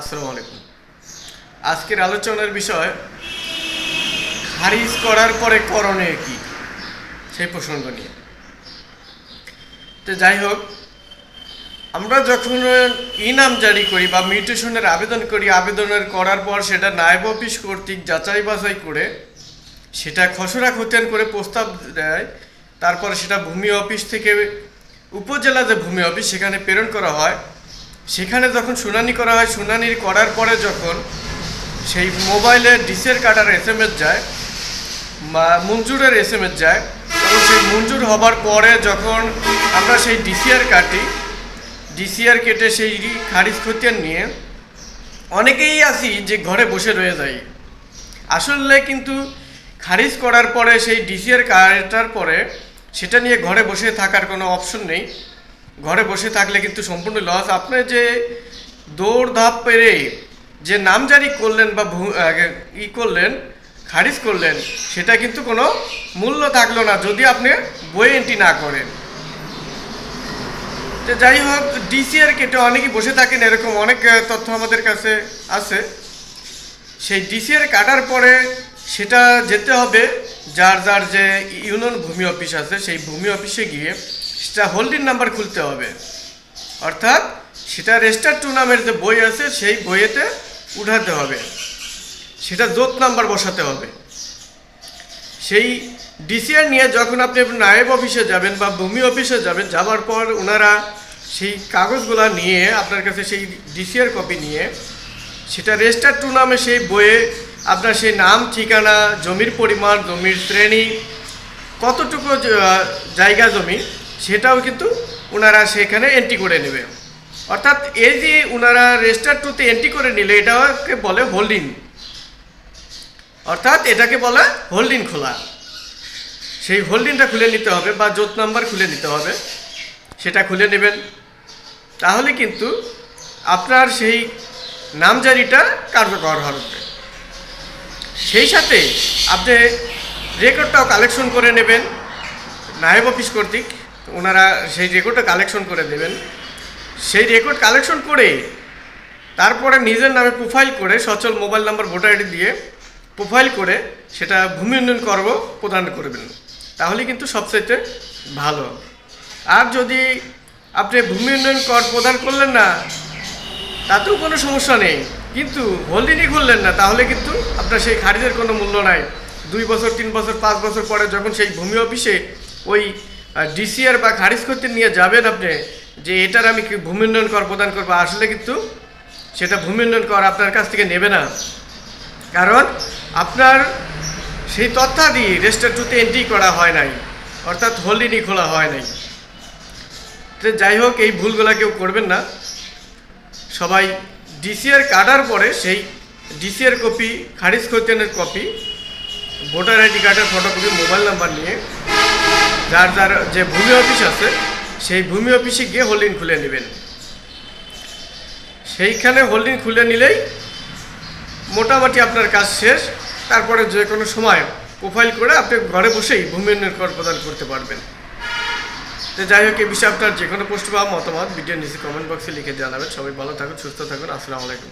আসসালামু আলাইকুম। আজকের আলোচনার বিষয়, খারিজ করার পরে করণীয় কি? সেই প্রসঙ্গ নিয়ে। তো যাই হোক, আমরা যখন ইনাম জারি করি বা মিউটেশনের আবেদন করি, আবেদনের করার পর সেটা নায়ব অফিস কর্তৃক যাচাই বাছাই করে সেটা খসড়া খতিয়ান করে প্রস্তাব দেয়। তারপর সেটা ভূমি অফিস থেকে, উপজেলা যে ভূমি অফিস সেখানে প্রেরণ করা হয়। সেখানে যখন শুনানি করা হয়, শুনানি করার পরে যখন সেই মোবাইলে ডিসের কাটার এস এম এস যায় মঞ্জুরের এস এম এস যায়, তখন সেই মঞ্জুর হবার পরে যখন আমরা সেই ডিসিআর কাটি, ডিসিআর কেটে সেই খারিজ খতিয়ান নিয়ে অনেকেই আছি যে ঘরে বসে রয়ে যাই। আসলে কিন্তু খারিজ করার পরে সেই ডিসিআর কাটার পরে সেটা নিয়ে ঘরে বসে থাকার কোনো অপশন নেই। ঘরে বসে থাকলে কিন্তু সম্পূর্ণ লস আপনি যে দৌড় ধাপ পেরে যে নামজারি করলেন বা ই করলেন, খারিজ করলেন, সেটা কিন্তু কোনো মূল্য থাকল না যদি আপনি বই এন্ট্রি না করেন। তো যাই হোক ডিসিআর কেটে অনেকেই বসে থাকেন, এরকম অনেক তথ্য আমাদের কাছে আছে। সেই ডিসিআর কাটার পরে সেটা যেতে হবে, যার যার যে ইউনিয়ন ভূমি অফিস আছে, সেই ভূমি অফিসে গিয়ে সেটা হোল্ডিং নাম্বার খুলতে হবে। অর্থাৎ সেটা রেজিস্টার টু নামের যে বই আছে, সেই বইয়েতে উঠাতে হবে। সেটা জোত নাম্বার বসাতে হবে। সেই ডিসিআর নিয়ে যখন আপনি নায়েব অফিসে যাবেন বা ভূমি অফিসে যাবেন, যাওয়ার পর ওনারা সেই কাগজগুলা নিয়ে আপনার কাছে সেই ডিসিআর কপি নিয়ে সেটা রেজিস্টার টু নামে সেই বইয়ে আপনার সেই নাম, ঠিকানা, জমির পরিমাণ, জমির শ্রেণি, কতটুকু জায়গা জমি সেটাও কিন্তু ওনারা সেখানে এন্ট্রি করে নেবে। অর্থাৎ এই যে ওনারা রেজিস্টার টুতে এন্ট্রি করে নিলে, এটাকে বলে হোল্ডিং অর্থাৎ এটাকে বলে হোল্ডিং খোলা। সেই হোল্ডিংটা খুলে নিতে হবে বা জোত নাম্বার খুলে নিতে হবে, সেটা খুলে নেবেন। তাহলে কিন্তু আপনার সেই নামজারিটা কার্যকর হবে। সেই সাথে আপনি রেকর্ডটাও কালেকশন করে নেবেন, নায়েব অফিস কর্তৃক। ওনারা সেই রেকর্ডটা কালেকশন করে দেবেন। সেই রেকর্ড কালেকশন করে তারপরে নিজের নামে প্রোফাইল করে, সচল মোবাইল নাম্বার ভোটার আইডি দিয়ে প্রোফাইল করে সেটা ভূমি উন্নয়ন কর্ম প্রদান করবেন তাহলে কিন্তু সবচাইতে ভালো আর যদি আপনি ভূমি উন্নয়ন কর প্রদান করলেন না, তাতেও কোনো সমস্যা নেই। কিন্তু হোল্ডিংই খুললেন না, তাহলে কিন্তু আপনার সেই খারিজের কোনো মূল্য নাই। দুই বছর, তিন বছর, পাঁচ বছর পরে যখন সেই ভূমি অফিসে ওই ডিসিআর বা খারিজ করতে নিয়ে যাবেন আপনি, যে এটার আমি ভূমি উন্নয়ন কর প্রদান করব, আসলে কিন্তু সেটা ভূমি উন্নয়ন কর আপনার কাছ থেকে নেবে না। কারণ আপনার সেই তথ্যাদি রেজিস্টার টুতে এন্ট্রি করা হয় নাই, অর্থাৎ হোল্ডিংই খোলা হয় নাই। তো যাই হোক, এই ভুলগুলা কেউ করবেন না। সবাই ডিসিআর কাটার পরে সেই ডিসিআর কপি খারিজ খতিয়ানের কপি ভোটার আইডি কার্ডের ফটোকপি মোবাইল নাম্বার নিয়ে যার যার যে ভূমি অফিস আছে, সেই ভূমি অফিসে গিয়ে হোল্ডিং খুলে নেবেন। সেইখানে হোল্ডিং খুলে নিলেই মোটামুটি আপনার কাজ শেষ। তারপরে যে কোনো সময় প্রোফাইল করে আপনি ঘরে বসেই ভূমি উন্নয়ন কর প্রদান করতে পারবেন। তো যাই হোক, এই বিষয়ে আপনার যে কোনো পোস্ট বা মতামত, ভিডিও নিচে কমেন্ট বক্সে লিখে জানাবেন সবাই ভালো থাকুন, সুস্থ থাকুন। আসসালামু আলাইকুম।